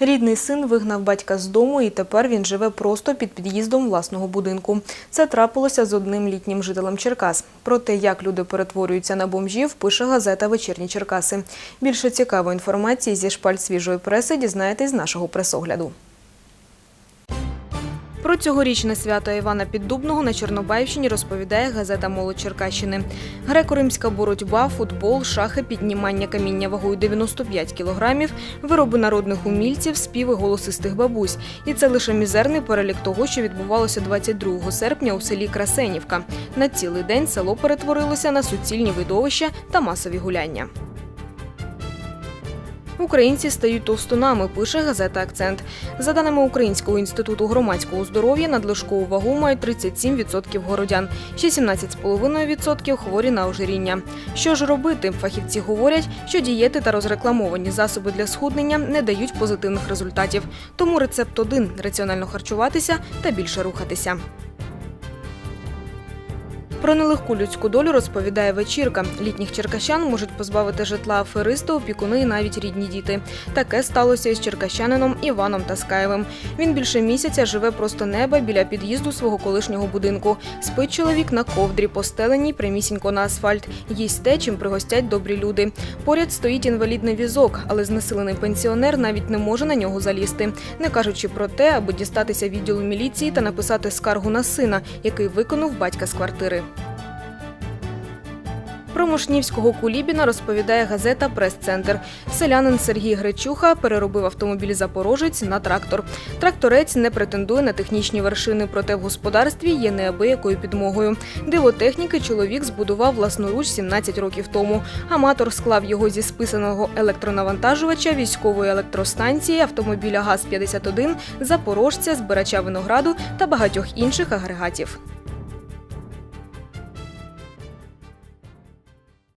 Рідний син вигнав батька з дому, і тепер він живе просто під під'їздом власного будинку. Це трапилося з одним літнім жителем Черкас. Про те, як люди перетворюються на бомжів, пише газета Вечірні Черкаси. Більше цікавої інформації зі шпаль свіжої преси дізнаєтесь з нашого пресогляду. Про цьогорічне свято Івана Піддубного на Чорнобаївщині розповідає газета Молодь Черкащини. Греко-римська боротьба, футбол, шахи, піднімання каміння вагою 95 кілограмів, вироби народних умільців, співи голосистих бабусь. І це лише мізерний перелік того, що відбувалося 22 серпня у селі Красенівка. На цілий день село перетворилося на суцільні видовища та масові гуляння. Українці стають товстунами, пише газета Акцент. За даними Українського інституту громадського здоров'я, надлишкову вагу мають 37% городян, ще 17,5% хворі на ожиріння. Що ж робити? Фахівці говорять, що дієти та розрекламовані засоби для схуднення не дають позитивних результатів. Тому рецепт один раціонально харчуватися та більше рухатися. Про нелегку людську долю розповідає вечірка. Літніх черкащан можуть позбавити житла аферисти, опікуни і навіть рідні діти. Таке сталося із черкащанином Іваном Таскаєвим. Він більше місяця живе просто неба біля під'їзду свого колишнього будинку. Спить чоловік на ковдрі, постеленій прямісінько на асфальт. Їсть те, чим пригостять добрі люди. Поряд стоїть інвалідний візок, але знесилений пенсіонер навіть не може на нього залізти, не кажучи про те, аби дістатися відділу міліції та написати скаргу на сина, який виконав батька з квартири. Про Мошнівського кулібіна розповідає газета Прес-центр. Селянин Сергій Гречуха переробив автомобіль Запорожець на трактор. Тракторець не претендує на технічні вершини, проте в господарстві є неабиякою підмогою. Диво техніки чоловік збудував власноруч 17 років тому. Аматор склав його зі списаного електронавантажувача військової електростанції, автомобіля ГАЗ-51, запорожця, збирача винограду та багатьох інших агрегатів.